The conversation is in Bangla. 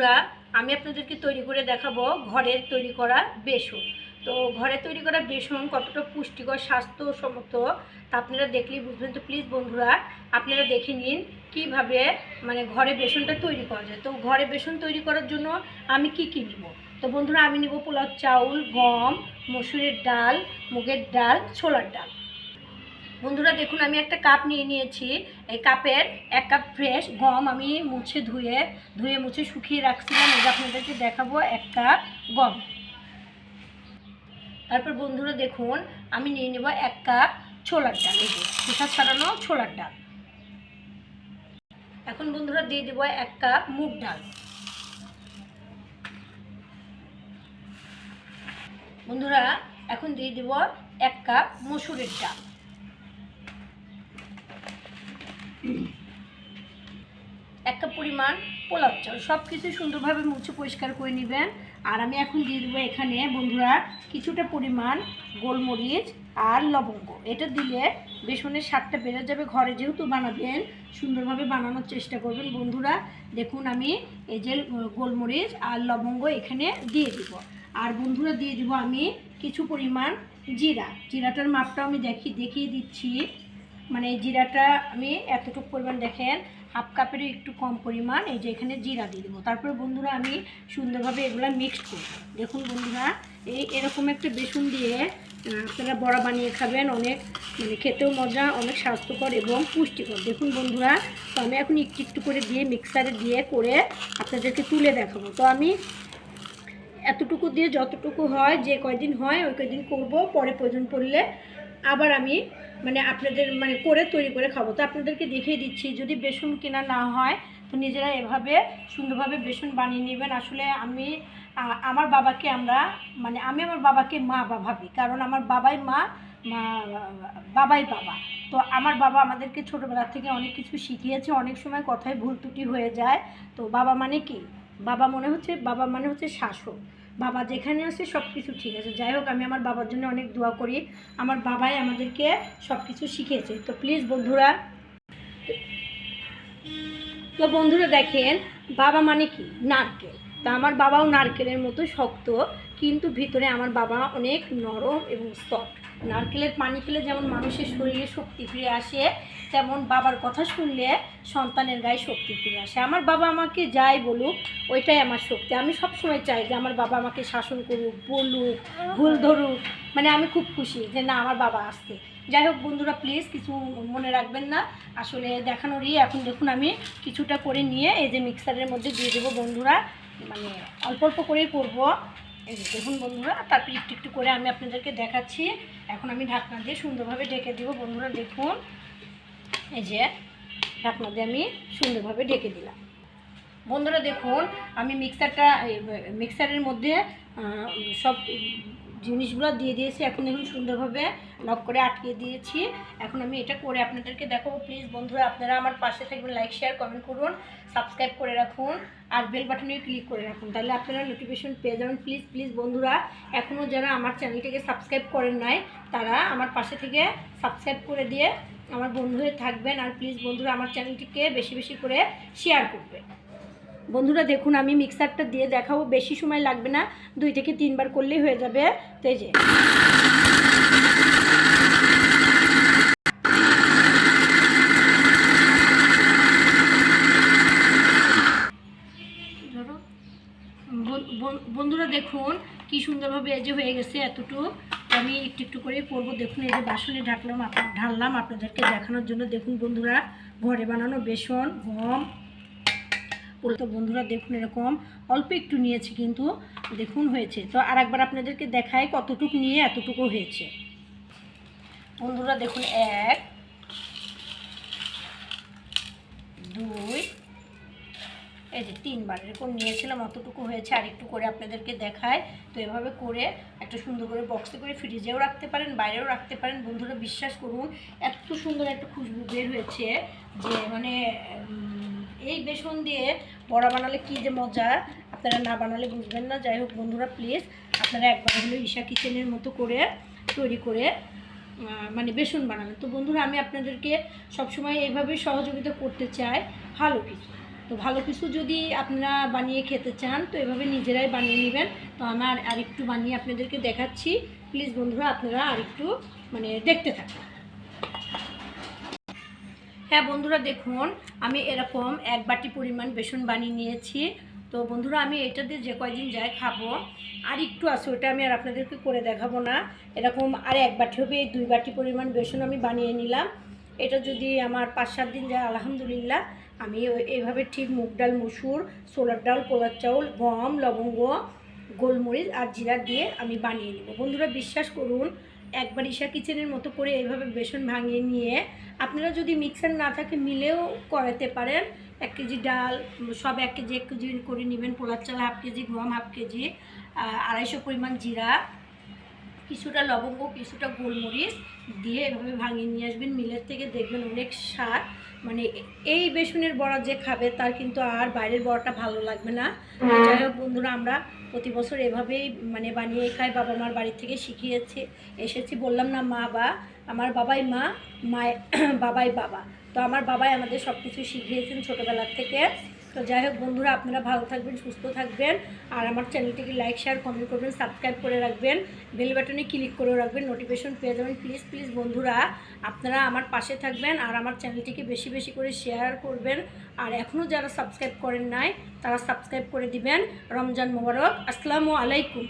বন্ধুরা, আমি আপনাদেরকে তৈরি করে দেখাবো ঘরের তৈরি করা বেসন। তো ঘরে তৈরি করা বেসন কতটা পুষ্টিকর, স্বাস্থ্যসম্মত, তা আপনারা দেখলেই বুঝবেন। তো প্লিজ বন্ধুরা, আপনারা দেখে নিন কীভাবে মানে ঘরে বেসনটা তৈরি করা যায়। তো ঘরে বেসন তৈরি করার জন্য আমি কি কী নিব? তো বন্ধুরা, আমি নিব পোলাও চাউল, গম, মসুরের ডাল, মুগের ডাল, ছোলার ডাল। বন্ধুরা, দেখুন, আমি একটা কাপ নিয়ে নিয়েছি। এই কাপের এক কাপ ফ্রেশ গম আমি মুছে ধুয়ে ধুয়ে মুছে শুকিয়ে রাখছিলাম। যে আপনাদেরকে দেখাবো, এক কাপ গম। তারপর বন্ধুরা, দেখুন, আমি নিয়ে নেব এক কাপ ছোলার ডাল। এই যে খোসা ছাড়ানো ছোলার ডাল। এখন বন্ধুরা, দিয়ে দেবো এক কাপ মুগ ডাল। বন্ধুরা, এখন দিয়ে দেবো এক কাপ মসুরের ডাল। এক কাপ পরিমাণ পোলাও চাল। সব কিছু সুন্দরভাবে মুছে পরিষ্কার করে নেবেন। আর আমি এখন দিয়ে দেবো এখানে, বন্ধুরা, কিছুটা পরিমাণ গোলমরিচ আর লবঙ্গ। এটা দিলে বেসনের স্বাদটা বেড়ে যাবে। ঘরে যেহেতু বানাবেন, সুন্দরভাবে বানানোর চেষ্টা করবেন, বন্ধুরা। দেখুন, আমি এই যে গোলমরিচ আর লবঙ্গ এখানে দিয়ে দিব। আর বন্ধুরা, দিয়ে দিব আমি কিছু পরিমাণ জিরা। জিরাটার মাপটাও আমি দেখি, দেখিয়ে দিচ্ছি। মানে এই জিরাটা আমি এতটুকু পরিমাণ দেখেন, হাফ কাপেরও একটু কম পরিমাণ, এই যে এখানে জিরা দিয়ে দেবো। তারপরে বন্ধুরা আমি সুন্দরভাবে এগুলো মিক্সড করব। দেখুন বন্ধুরা, এই এরকম একটা বেসন দিয়ে আপনারা বড়া বানিয়ে খাবেন, অনেক মানে খেতেও মজা, অনেক স্বাস্থ্যকর এবং পুষ্টিকর। দেখুন বন্ধুরা, তো আমি এখন একটু একটু করে দিয়ে মিক্সারে দিয়ে করে আপনাদেরকে তুলে দেখাবো। তো আমি এতটুকু দিয়ে যতটুকু হয়, যে কয়দিন হয়, ওই কয়দিন করব, পরে প্রয়োজন পড়লে আবার আমি মানে আপনাদের মানে করে তৈরি করে খাব। তো আপনাদেরকে দেখিয়ে দিচ্ছি, যদি বেসন কেনা না হয়, তো নিজেরা এভাবে সুন্দরভাবে বেসন বানিয়ে নেবেন। আসলে আমি আমার বাবাকে আমরা মানে আমি আমার বাবাকে মা বা ভাবি, কারণ আমার বাবাই মা, বাবাই বাবা। তো আমার বাবা আমাদেরকে ছোটোবেলা থেকে অনেক কিছু শিখিয়েছে, অনেক সময় কথায় ভুল ত্রুটি হয়ে যায়। তো বাবা মানে কি? বাবা মনে হচ্ছে, বাবা মানে হচ্ছে শাসক। বাবা যেখানে আছে সব কিছু ঠিক আছে। যাই হোক, আমি আমার বাবার জন্য অনেক দোয়া করি। আমার বাবাই আমাদেরকে সব কিছু শিখেছে তো প্লিজ বন্ধুরা, তো বন্ধুরা দেখেন, বাবা মানে কি? নারকেল। তা আমার বাবাও নারকেলের মতো শক্ত, কিন্তু ভিতরে আমার বাবা অনেক নরম এবং সফট নারকেলের পানি খেলে যেমন মানুষের শরীরে শক্তি ফিরে আসে, তেমন বাবার কথা শুনলে সন্তানের গায়ে শক্তি ফিরে আসে। আমার বাবা আমাকে যাই বলুক, ওইটাই আমার শক্তি। আমি সবসময় চাই যে আমার বাবা আমাকে শাসন করুক, বলুক, ভুল ধরুক। মানে আমি খুব খুশি যে না, আমার বাবা আসতে যাই হোক বন্ধুরা প্লিজ কিছু মনে রাখবেন না। আসলে দেখানোরই এখন দেখুন আমি কিছুটা করে নিয়ে এই যে মিক্সারের মধ্যে দিয়ে দেবো বন্ধুরা। মানে অল্প অল্প করেই করব। দেখুন বন্ধুরা, তারপর একটু একটু করে আমি আপনাদেরকে দেখাচ্ছি। এখন আমি ঢাকনা দিয়ে সুন্দরভাবে ঢেকে দিব। বন্ধুরা, দেখুন। এই যে ঢাকনা দিয়ে আমি সুন্দরভাবে ঢেকে দিলাম। বন্ধুরা, দেখুন, আমি মিক্সারটা মিক্সারের মধ্যে সব জিনিসগুলো দিয়ে দিয়েছি। এখন দেখুন, সুন্দরভাবে লক করে আটকে দিয়েছি। এখন আমি এটা করে আপনাদেরকে দেখাবো। প্লিজ বন্ধুরা, আপনারা আমার পাশে থাকবেন, লাইক, শেয়ার, কমেন্ট করুন। সাবস্ক্রাইব করে রাখুন। আর বেল বাটনে ক্লিক করে রাখুন। তাহলে আপনারা নোটিফিকেশন পেয়ে যাবেন। প্লিজ প্লিজ বন্ধুরা এখনও যারা আমার চ্যানেলটিকে সাবস্ক্রাইব করেন নাই, তারা আমার পাশে থেকে সাবস্ক্রাইব করে দিয়ে আমার বন্ধু হয়ে থাকবেন। আর প্লিজ বন্ধুরা, আমার চ্যানেলটিকে বেশি বেশি করে শেয়ার করবেন বন্ধুরা, দেখুন, আমি মিক্সারটা দিয়ে দেখাবো। বেশি সময় লাগবে না। দুই থেকে তিনবার করলেই হয়ে যাবে। তো এই যে ধরো। বন- বন- বন্ধুরা দেখুন কি সুন্দরভাবে এই যে হয়ে গেছে এতটুকু আমি একটু একটু করে করব। দেখুন, এই যে বাসনে ঢাকলাম আপনার ঢাললাম আপনাদেরকে দেখানোর জন্য। দেখুন বন্ধুরা, ঘরে বানানো বেসন, গম তো বন্ধুরা, দেখুন এরকম, অল্প একটু নিয়েছি কিন্তু দেখুন হয়েছে। তো আর একবার আপনাদেরকে দেখাই কতটুকু নিয়ে এতটুকু হয়েছে। বন্ধুরা, দেখুন, এক, দুই এই যে তিনবার, এরকম নিয়েছিলাম, অতটুকু হয়েছে আর একটু করে আপনাদেরকে দেখায় তো এভাবে করে একটা সুন্দর করে বক্সে করে ফ্রিজেও রাখতে পারেন, বাইরেও রাখতে পারেন। বন্ধুরা, বিশ্বাস করুন, এত সুন্দর একটা খুশবু বের হয়েছে যে মানে এই বেসন দিয়ে বড়া বানালে কী যে মজা, আপনারা না বানালে বুঝবেন না। যাই হোক, বন্ধুরা প্লিজ আপনারা একবার হলো ঈশা কিচেনের মতো করে তৈরি করে মানে বেসন বানাবেন তো বন্ধুরা, আমি আপনাদেরকে সবসময় এইভাবে সহযোগিতা করতে চাই। ভালো কিছু। তো ভালো কিছু যদি আপনারা বানিয়ে খেতে চান, তো এভাবে নিজেরাই বানিয়ে নেবেন। তো আমার আরেকটু বানিয়ে আপনাদেরকে দেখাচ্ছি। প্লিজ বন্ধুরা, আপনারা আরেকটু মানে দেখতে থাকুন। হ্যাঁ বন্ধুরা, দেখুন, আমি এরকম এক বাটি পরিমাণ বেসন বানিয়ে নিয়েছি। তো বন্ধুরা, আমি এটা দিয়ে যে কয়দিন যাই খাব, আর একটু আছে, ওটা আমি আর আপনাদেরকে করে দেখাবো না। এরকম আর এক বাটি হবে দুই বাটি পরিমাণ বেসন আমি বানিয়ে নিলাম। এটা যদি আমার পাঁচ সাত দিন যায়, আলহামদুলিল্লাহ। আমি এইভাবে ঠিক মুগ ডাল, মুসুর, ছোলার ডাল, পোলার চাউল, গম, লবঙ্গ, গোলমরিচ আর জিরা দিয়ে আমি বানিয়ে নেব। বন্ধুরা, বিশ্বাস করুন, একবার ঈশা কিচেনের মতো করে এইভাবে বেসন ভাঙিয়ে নিয়ে আপনারা যদি মিক্সার না থাকে মিলেও করাতে পারেন। এক কেজি ডাল, সব এক কেজি এক কেজি করে নেবেন, পোলার চাল হাফ কেজি, গম হাফ কেজি আড়াইশো পরিমাণ জিরা। কিছুটা লবঙ্গ, কিছুটা গোলমরিচ দিয়ে এভাবে ভাঙিয়ে নিয়ে আসবেন। মিলের থেকে দেখবেন অনেক স্বাদ। মানে এই বেসনের বড়া যে খাবে, তার কিন্তু আর বাইরের বড়াটা ভালো লাগবে না। যাই হোক বন্ধুরা, আমরা প্রতি বছর এভাবেই মানে বানিয়ে খাই। বাবা মার বাড়ি থেকে শিখিয়েছে, এসেছি। বললাম না মা, বা আমার বাবাই মা মায় বাবাই বাবা। তো আমার বাবাই আমাদের সব কিছু শিখিয়েছেন ছোটোবেলার থেকে। তো যাই হোক বন্ধুরা, আপনারা ভালো থাকবেন, সুস্থ থাকবেন। আর আমার চ্যানেলটিকে লাইক শেয়ার কমেন্ট করবেন সাবস্ক্রাইব করে রাখবেন। বেল বাটনে ক্লিক করে রাখবেন নোটিফিকেশন পেয়ে যাবেন। প্লিজ প্লিজ বন্ধুরা, আপনারা আমার পাশে থাকবেন আর আমার চ্যানেলটিকে বেশি বেশি করে শেয়ার করবেন। আর এখনও যারা সাবস্ক্রাইব করেন নাই, তারা সাবস্ক্রাইব করে দিবেন। রমজান মোবারক। আসসালামু আলাইকুম।